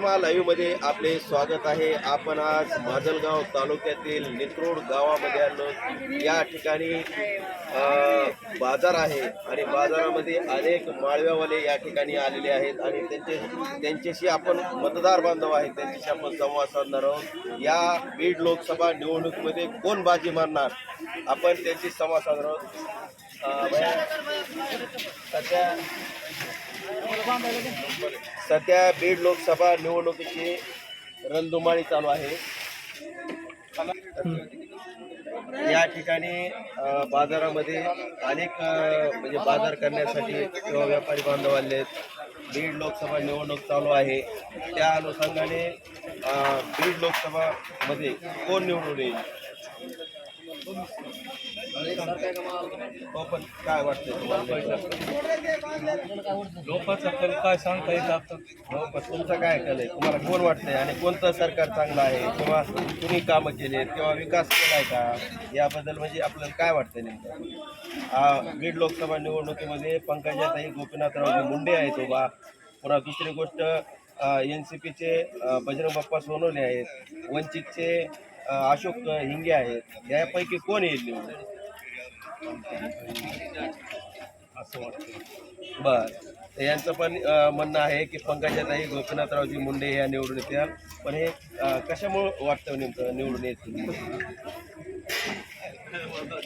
पानोरामा लाईव्हमध्ये आपले स्वागत आहे. आपण आज माजलगाव तालुक्यातील नित्रोड गावामध्ये आलो. या ठिकाणी बाजार आहे आणि बाजारामध्ये अनेक माळव्यावाले या ठिकाणी आलेले आहेत आणि त्यांचे त्यांच्याशी आपण मतदार बांधव आहेत. त्यांच्याशी आपण संवाद साधणार आहोत. या बीड लोकसभा निवडणुकीमध्ये कोण बाजी मारणार? आपण त्यांची संवाद साधणार आहोत. सध्या सध्या बीड लोकसभा निवडणुकीची रणधुमाळी चालू आहे. या ठिकाणी बाजारामध्ये अनेक म्हणजे बाजार करण्यासाठी किंवा व्यापारी बांधव आले आहेत. बीड लोकसभा निवडणूक चालू आहे. त्या अनुषंगाने बीड लोकसभामध्ये कोण निवडून येईल? पण काय वाटतं तुम्हाला? कल काय सांगता येईल आता? तुमचं काय कल आहे तुम्हाला कोण वाटतंय? आणि कोणतं सरकार चांगलं आहे? किंवा तुम्ही कामं केलेत? किंवा विकास केलाय का? याबद्दल म्हणजे आपल्याला काय वाटतंय नेमकं? बीड लोकसभा निवडणुकीमध्ये पंकजाताई गोपीनाथराव मुंडे आहेत उभा. पुन्हा दुसरी गोष्ट एन सी पीचे बजरंग बाप्पा सोनवले आहेत. वंचितचे अशोक हिंगे आहेत. यापैकी कोण येईल निवडून? असं वाटतं. बर. यांचं पण म्हणणं आहे की पंकजाताई गोपीनाथरावजी मुंडे या निवडून येत्या पण हे कशामुळं वाटतं नेमकं निवडून येतील?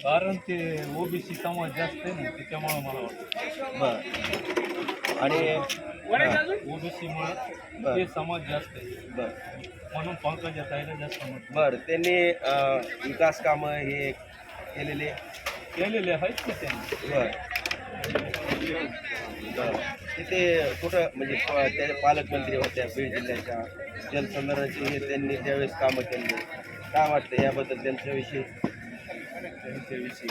कारण ते ओबीसी समाज जास्त आहे ना त्याच्यामुळं मला वाटतं. बर. आणि ओबीसीमुळं ते समाज जास्त आहे. बर. म्हणून पंकजा ताईला जास्त मत बर त्यांनी अ, विकास कामं हे केलेले? केलेले आहेत ना त्यांनी? बर. बर. तिथे कुठं म्हणजे प- त्या पालकमंत्री होत्या बीड जिल्ह्याच्या जलसंधारणाची हे त्यांनी त्यावेळेस कामं केली काय वाटतं याबद्दल त्यांच्याविषयी? त्यांच्याविषयी.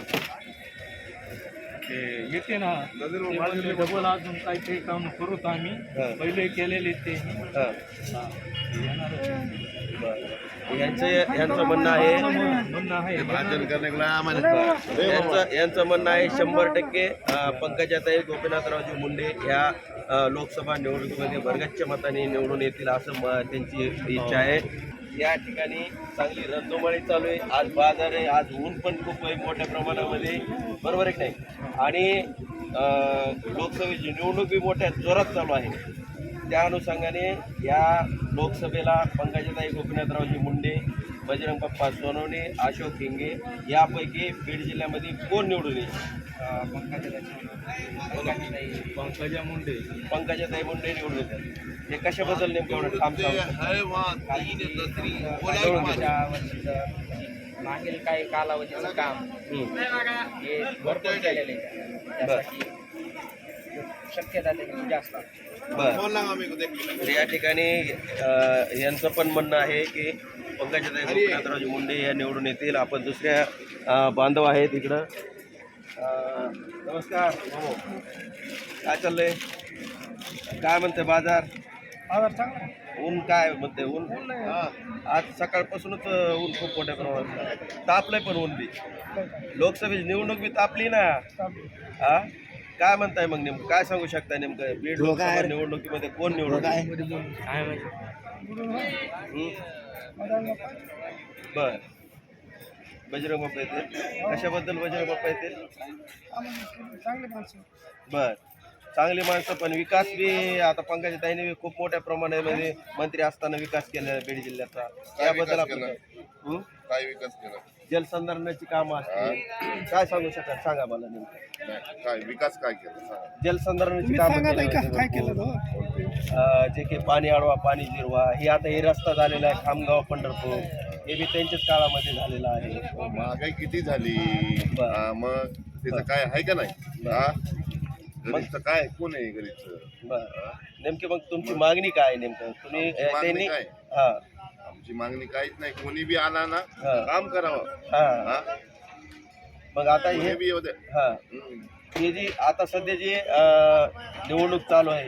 ते येते ना. ते डबल अजून काहीतरी काम करूत आम्ही. हा. पहिले केलेले ते. ते यांचं यांचं म्हणणं आहे म्हणणं आहे. यांचं यांचं म्हणणं आहे शंभर टक्के पंकजाताई गोपीनाथरावजी मुंडे ह्या अं, लोकसभा निवडणुकीमध्ये भरगच्च मताने निवडून येतील असं त्यांची इच्छा आहे. या ठिकाणी चांगली रणधुमाळी चालू आहे. आज बाजार आहे आज ऊन पण खूप आहे मोठ्या प्रमाणामध्ये. बरोबर आहे की नाही? आणि लोकसभेची निवडणूक बी मोठ्या जोरात चालू आहे. त्या अनुषंगाने या लोकसभेला पंकजाताई गोपीनाथरावजी मुंडे बजरंग बाप्पा सोनवणे अशोक हिंगे यापैकी बीड जिल्ह्यामध्ये कोण निवडून येईल? पंकजा मुंडे. पंकजाताई मुंडे निवडून येतात. हे कशाबद्दल नेमकं एवढं ठाम मागील काही कालावधीचं काम हे भरपूर केलेले. त्यासाठी शक्यता त्याची जास्त. बर. या ठिकाणी यांचं पण म्हणणं आहे की पंकजाताई गोपीनाथरावजी मुंडे या निवडून येतील. आपण दुसऱ्या बांधव आहेत इकडं. नमस्कार. भाऊ काय चाललंय? काय म्हणते बाजार? ऊन काय म्हणते ऊन? आज सकाळपासूनच ऊन खूप मोठ्या प्रमाणात तापलंय पण ऊन बी. लोकसभेची निवडणूक बी तापली ना. हा? काय म्हणताय मग नेमकं? काय सांगू शकता नेमकं? बीड लोकसभा निवडणुकीमध्ये कोण निवडून येईल? बर. बजरंग बाप्पा येतील. कशाबद्दल बजरंग बाप्पा येतील? बर. चांगली माणसं पण. विकास बी आता पंकजा ताईने बी खूप मोठ्या प्रमाणामध्ये मंत्री असताना विकास केला बीड जिल्ह्याचा. याबद्दल आपण? काय विकास केला? जलसंधारणाची कामं असतील. काय सांगू शकाल सांगा मला नेमकं. नाही, काय विकास काय केला? सांगा. जलसंधारणाची कामं काय केलं जे काही पाणी अडवा पाणी जिरवा हे आता हे रस्ता झालेला आहे खामगाव पंढरपूर. हे बी त्यांच्याच काळामध्ये झालेलं आहे. महागाई किती झाली? बरं. हा, मग त्याचं काय आहे का नाही? हा? गरीबचं काय कोण आहे गरीबचं बरं. नेमकी मग तुमची मागणी काय आहे नेमकं? तुम्ही आमची अ, मागणी त्यांनी काय? हा. आमची मागणी काहीच नाही. कोणी बी आला ना हा. काम करावं. हा. हा? मग आता कोणी हे बी येऊ दे. हा. हम्म. हे जी आता सध्या जी अ, निवडणूक चालू आहे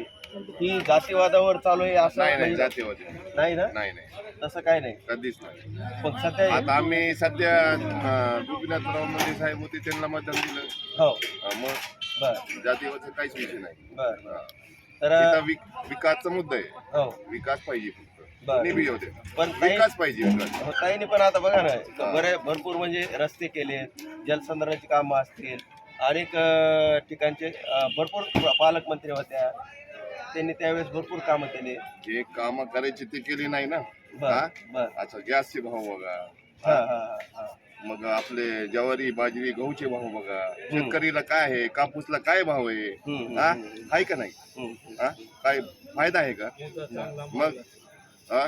ही जातीवादावर चालू आहे असं नाही नाही म्हणजे- जातीवादी. नाही ना? नाही नाही. तसं काय नाही. कधीच नाही. पण सध्या आता आम्ही सध्या अं, गोपीनाथराव मुंडे साहेब होते त्यांना मतदान दिलं. हो. मग बर. जातीवादी काहीच विषय नाही. बर. हा. तर विक- विकासचा मुद्दा आहे. हो. विकास पाहिजे. येऊ दे पण विकास पाहिजे हो, ताईने पण आता बघा ना बरे भरपूर म्हणजे रस्ते केले जलसंधारणाची कामं असतील अनेक ठिकाणचे भरपूर पालकमंत्री होत्या. त्यांनी त्यावेळेस भरपूर कामं केले. जे काम करायची ते केली नाही ना. अच्छा गॅसचे भाव बघा. मग आपले ज्वारी बाजरी गहूचे भाव बघा. शेतकरीला काय आहे? कापूसला काय भाव आहे? हा? आहे का नाही? काय फायदा आहे का? मग हा?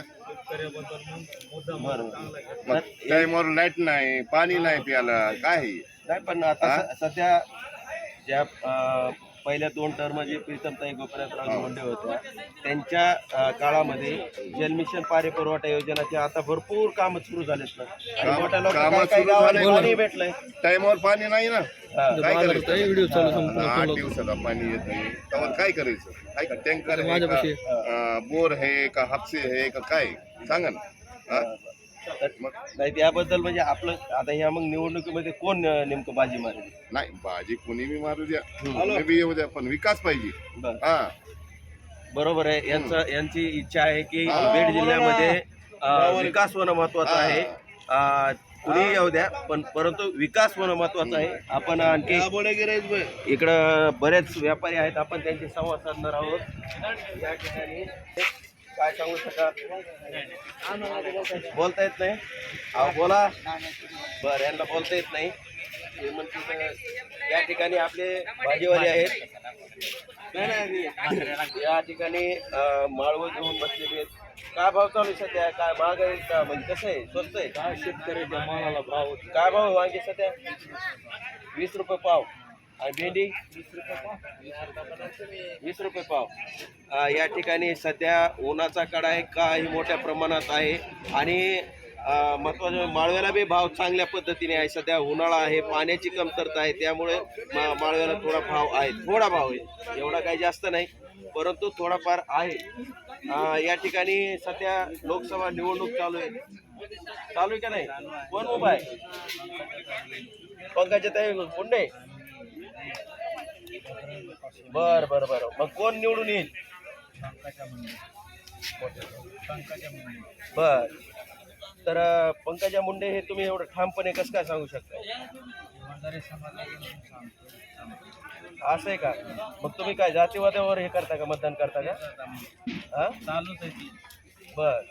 टाइमवर लाइट नाही पाणी नाही प्यायला काय? आहे? नाही पण आता सध्या ज्या पहिल्या दोन टर्म जे प्रीतमताई गोपीनाथराव. मुंडे होत्या त्यांच्या काळामध्ये जलमिशन पाणी पुरवठा योजनाचे आता भरपूर कामं सुरू झालेत ना. मोठ्या लोकांना काही गावाला. पाणी भेटलंय. टाइमवर पाणी नाही ना. हा. काय करायचं? आठ दिवसाला पाणी येत नाही. तेव्हा काय करायचं? आहे का टँकर आहे का अं, बोर आहे का हापसे आहे का काय? सांगा ना? तर मग नाही त्याबद्दल म्हणजे आपलं आता ह्या मग निवडणुकीमध्ये कोण अं, नेमकं बाजी मारेल? नाही भाजी कोणी बी मारू द्या. हम्म. कोणी बी येऊ द्या पण विकास पाहिजे. बरं. हा. बरोबर आहे. यांचं यांची इच्छा आहे की. बीड जिल्ह्यामध्ये अं, विकास होणं महत्वाचं हा. आहे अं, कुणी येऊ द्या पण परंतु विकास होणं महत्वाचं आहे. आपण आणखी इकडं बरेच व्यापारी आहेत. आपण त्यांची संवाद साधणार आहोत. या ठिकाणी. काय सांगू शकाल बोलता येत नाही? अहो बोला. बरं यांना बोलता येत नाही. ते म्हणते या ठिकाणी आपले भाजीवाले आहेत. या ठिकाणी माळवं घेऊन बसलेले आहेत. काय भाव चालू सध्या? काय महाग आहे का? म्हणजे कसं आहे? स्वस्त आहे? काय शेतकऱ्याच्या मालाला भाव काय भाव वांगे सध्या? वीस रुपये पाव. भेंडी? वीस रुपये पाव. या ठिकाणी सध्या उन्हाचा कडा आहे काही मोठ्या प्रमाणात आहे. आणि महत्त्वाचं महत्वाचं माळव्याला बी भाव चांगल्या पद्धतीने आहे. सध्या उन्हाळा आहे पाण्याची कमतरता आहे. त्यामुळे मा- माळव्याला थोडा भाव आहे. थोडा भाव आहे. एवढा काही जास्त नाही. परंतु थोडाफार आहे. या ठिकाणी सध्या लोकसभा निवडणूक चालू आहे. चालू आहे का नाही? कोण उभा आहे? पंकजाताई मुंडे बर बर बर. मग कोण निवडून येईल? बर. तर पंकजा मुंडे हे तुम्ही एवढं ठामपणे कसं काय सांगू शकता? असं आहे का? मग तुम्ही काय जातीवादावर हे करता का मतदान करता का? हा? बर.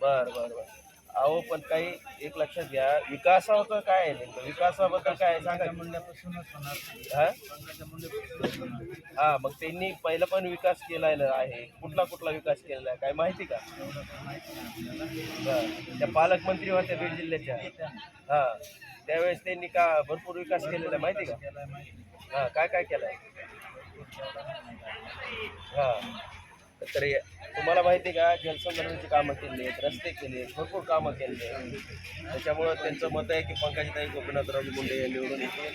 बर बर बर. अहो पण काही एक लक्षात घ्या. विकासाचं काय आहे नेमकं? विकासाबद्दल काय आहे? सांगा हा? हा मग त्यांनी पहिला पण विकास केलेला आहे. कुठला कुठला विकास केलेला आहे? काय माहिती का? बरं. त्या पालकमंत्री होत्या बीड जिल्ह्याच्या. हा. त्यावेळेस त्यांनी का भरपूर विकास केलेला आहे माहिती का? हा काय काय केलंय. हा. तर तुम्हाला माहिती आहे का जलसंधारणाची कामं केली आहेत रस्ते केले आहेत भरपूर कामं केली आहेत. त्याच्यामुळं त्यांचं मत आहे की पंकजाताई गोपीनाथराव मुंडे हे निवडून येते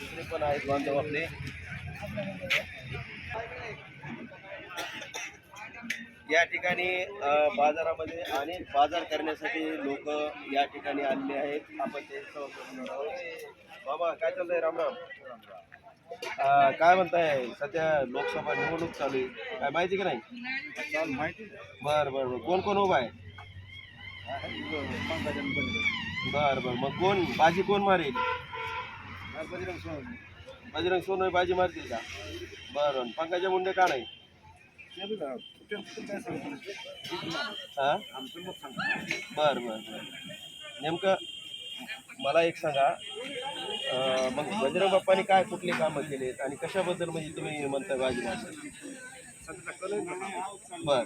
दुसरे पण आहेत बांधव आपले. या ठिकाणी बाजारामध्ये अनेक बाजार करण्यासाठी लोक या ठिकाणी आलेले आहेत. आपण ते बाबा काय चाललंय? रामराम अ, काय म्हणताय? सध्या लोकसभा निवडणूक चालू आहे. काय माहिती की नाही? माहिती बर बर बर. कोण कोण उभा आहे? बर बर. मग कोण? बाजी कोण मारेल? बजरंग सोनवणे बाजी मारतील का? बर पंकजा मुंडे का नाही? हा? बर बर बर. नेमकं मला एक सांगा मग बजरंग बाप्पानी काय कुठली कामं केलीत आणि कशाबद्दल म्हणजे तुम्ही म्हणता बाजी मारता बर.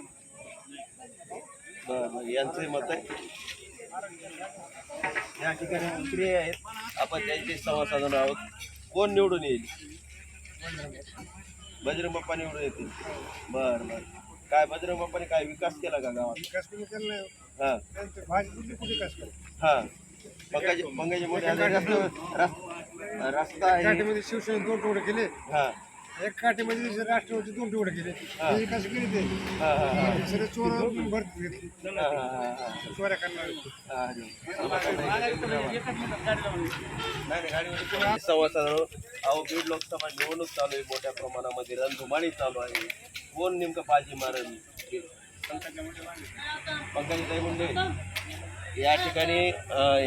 बर यांचं मत आहे. या ठिकाणी मंत्री आहेत. आपण त्यांचे संवाद साधणार आहोत. कोण निवडून येईल? बजरंग बाप्पा निवडून येतील. बर बर. काय बजरंग बाप्पाने काय विकास केला का गावात? हा. हा. पंकज पंकज मोठे रस्ता शिवसेने दोन टोळे केले. हा. एक काठीमध्ये राष्ट्रवादी दोन तेवढे केले. हे. कसं केले ते? सगळे चोर भरती घेतली. चोऱ्या करणार. अरे. संवाद साधारण अहो बीड लोकसभा निवडणूक चालू आहे. मोठ्या प्रमाणामध्ये रणधुमाळी चालू आहे. कोण नेमकं बाजी मारण पंकजाताई मुंडे. या ठिकाणी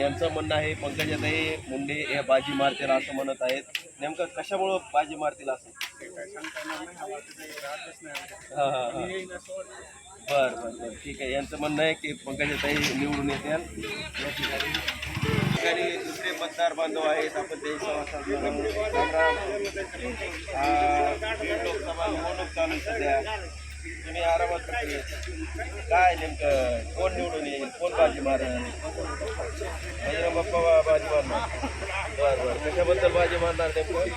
यांचं म्हणणं आहे पंकजाताई मुंडे हे बाजी मारतील असं म्हणत आहेत. नेमकं कशामुळं बाजी मारतील असं? हा हा हा. बर बर बर. ठीक आहे. यांचं म्हणणं आहे की पंकजाताई निवडून येतील. या ठिकाणी ठिकाणी दुसरे मतदार बांधव आहेत. आपण ते संवाद राम राम. आ, बीड लोकसभा निवडणूक चालू आहे सध्या. तुम्ही आरामात. काय नेमकं? कोण निवडून येईल? कोण बाजी मारेल बजरंग बाप्पा बाजी मारणार. बर बर. कशाबद्दल बाजी मारणार नेमकं?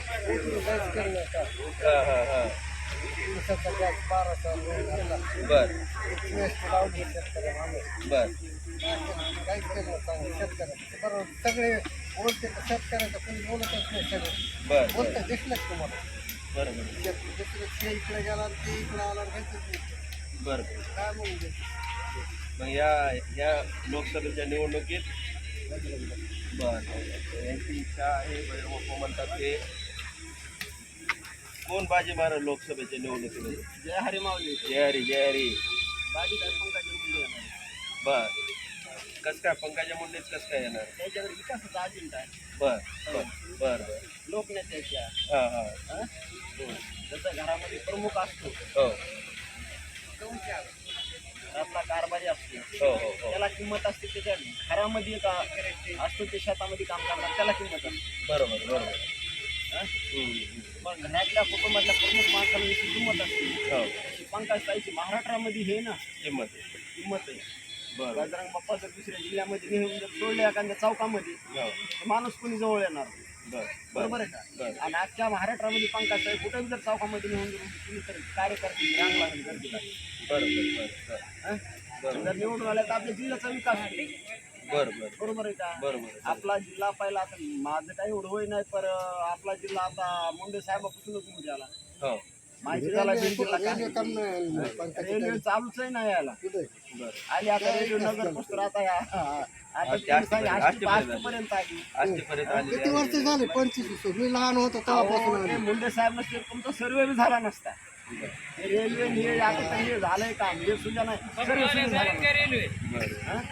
हा हा हा. बर. बर. सगळे बोलते शेतकऱ्याचं कोणी बोलतच नाही सगळे बर. बोलतं दिसलंच तुम्हाला? बर बर. ते इकडे गेला ते इकडे आला नाही बर बर. काय म्हणजे मग या या लोकसभेच्या निवडणुकीत बर यांची इच्छा आहे बाप्पा म्हणतात ते. कोण बाजी मारेल लोकसभेच्या निवडणुकीमध्ये? जय हरी माऊली. जय हरी जय हरी. बाजी काय पंकजा मुंडे येणार बर. कस काय पंकजा मुंडेच कस काय येणार? त्याच्याकडे विकासाचा अजेंडा आहे बर बर बर बर. लोकनेत्याच्या हा हा. हं? जसं घरामध्ये प्रमुख असतो. हो. घरातला कारभारी असतो. हो हो हो. त्याला किंमत असते त्याच्या घरामध्ये का असतो ते शेतामध्ये काम करणार त्याला किंमत असते. बरोबर बरोबर. हं? हम्म, हम्म. पण घरातल्या कुटुंबातल्या प्रमुख माणसाला याची किंमत असते. हो. अशी पंकज ताईची महाराष्ट्रामध्ये हे ना किंमत किंमत आहे. बजरंग बाप्पा जर दुसऱ्या जिल्ह्यामध्ये नेऊन जर सोडले एखाद्या चौकामध्ये हो. तर माणूस कोणी जवळ येणार? नाही. बरोबर आहे का. आणि आजच्या महाराष्ट्रामध्ये पंकज ताई कुठे जर चौकामध्ये नेऊन जर तुम्ही तर कार्यकर्ते रांग लागली गर्दी लागली बरं बरं बरं. हं? जर निवडून आल्या तर आपल्या जिल्ह्याचा विकास होईल. बरं बरं. बरोबर आहे का? बरोबर. आपला जिल्हा पहिला आता माझं काही एवढं होई नाही पर आपला जिल्हा आता मुंडे साहेबापासूनच मध्ये आला. रेल्वे चालूच आहे ना यायला आली आता रेल्वे नगर पुस्तक आता किती. वर्ष झाले? पंचवीस मी लहान होतो तेव्हापासून. मुंडे साहेब नसते तुमचा सर्वे बी झाला नसता. हे रेल्वे हे आता हे झालंय काम. हे सुद्धा नाही. सर्वे सुद्धा झाला नसता.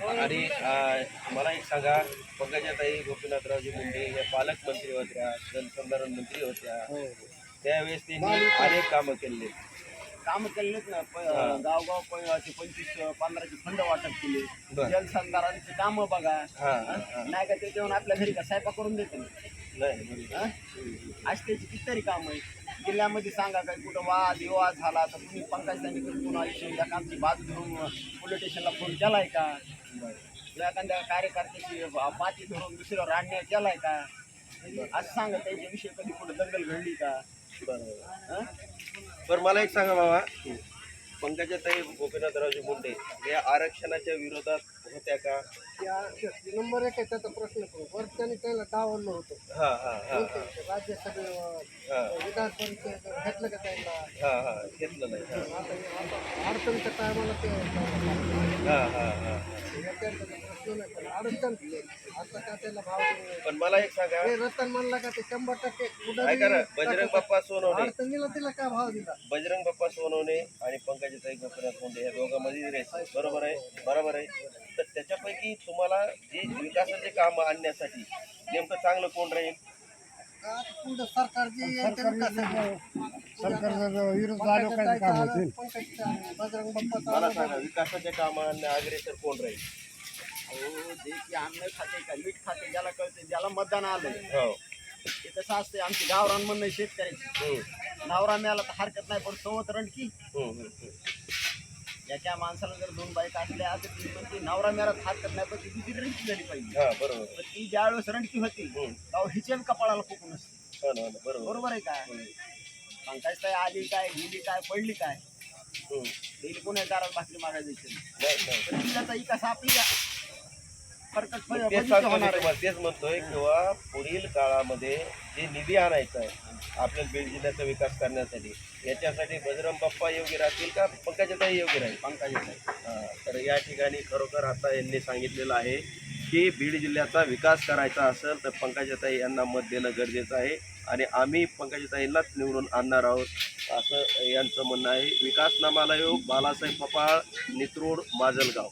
हं? हं? आणि मला एक सांगा पंकजाताई गोपीनाथरावजी मुंडे या पालकमंत्री होत्या जलसंधारण मंत्री होत्या त्यावेळेस त्यांनी अनेक कामं केले काम केलेत ना हा. गावगाव पंचवीस पंधराचे फंड वाटप केले बरं. जलसंधारांची कामं बघा हा, हा, हं? हा. नाही का त्याच्यावर आपल्या घरी का स्वयंपाक करून देते. हं? आज त्याची कितीतरी काम आहे जिल्ह्यामध्ये सांगा काय कुठं वाद विवाद झाला तर तुम्ही पंकज त्यांनी कुठून आयुष्य एखादी बाजू धरून पोलीस स्टेशनला फोन केलाय का किंवा एखाद्या कार्यकर्त्याची पाती धरून दुसऱ्यावर अन्याय केलाय का? असं सांगा त्याच्याविषयी कधी कुठं दंगल घडली का? बरोबर. हं? बरं मला एक सांगा बाबा. पंकजाताई गोपीनाथरावजी मुंडे या आरक्षणाच्या विरोधात होत्या का? त्या नंबर एक आहे त्याचा प्रश्न करू वरच्याने त्याला डावललं होतं. हा हा हा हा. विधान परिषद घेतलं का त्यांना? हा हा घेतलं नाही. हा. अडचणीच्या टायमाला ते हा हा हा. अडचण आता का त्याला भाव देऊ? पण मला एक सांगा. हे रतन म्हणला का ते शंभर टक्के कुठं काय करा बी बजरंग बाप्पा सोनवणे. अडचणीला तिला काय भाव दिला? बजरंग बाप्पा सोनवणे आणि पंकजाताई गोपीनाथ मुंडे या दोघांमध्ये रेस. आहे. बरोबर आहे? बरोबर आहे? तर त्याच्यापैकी तुम्हाला जे विकासाचे काम आणण्यासाठी नेमकं चांगलं कोण राहील? आता पुढं सरकारची बजरंग बाप्पा मला सांगा विकासाच्या कामांना अग्रेसर कोण राहील? अहो जे की अन्न खाते का मीठ खाते ज्याला कळते ज्याला मतदान आलं हो. ते कसं असते आमची गावरान म्हणणं आहे शेतकऱ्याची. हम्म, नवरा मिळाला तर हरकत नाही पण सोबत रणकी हम्म, हम्म, हम्म. याच्या माणसाला जर दोन बाईक असल्या तर ती नवरा मिळाला तर हरकत नाही पण ती तिची रणकी झाली पाहिजे. हा बरोबर. ती ज्या वेळेस रणकी होती हम्म. तेव्हा हिच्या बी कपाळाला फुकून असते. हो ना, हो ना, बरोबर. बरोबर आहे काय? पंकाज काय आली काय गेली काय पडली काय? हम्म. कोणा दारात भाकरी नाही. नाही तर तिला तर कसा आपली तेच सांगतो मी होणार आहे. तुम्हाला, तेच म्हणतोय किंवा पुढील काळामध्ये जे निधी आणायचा आहे आपल्या बीड जिल्ह्याचा विकास करण्यासाठी याच्यासाठी बजरंग बाप्पा योग्य राहतील का पंकजाताई योग्य राहील? पंकजाताई. तर या ठिकाणी खरोखर आता यांनी सांगितलेलं आहे की बीड जिल्ह्याचा विकास करायचा असेल तर पंकजाताई यांना मत देणं गरजेचं आहे आणि आम्ही पंकजाताईंनाच निवडून आणणार आहोत असं यांचं म्हणणं आहे. विकास नामाला योग बालासाहेब पपाळ नित्रोड माजलगाव.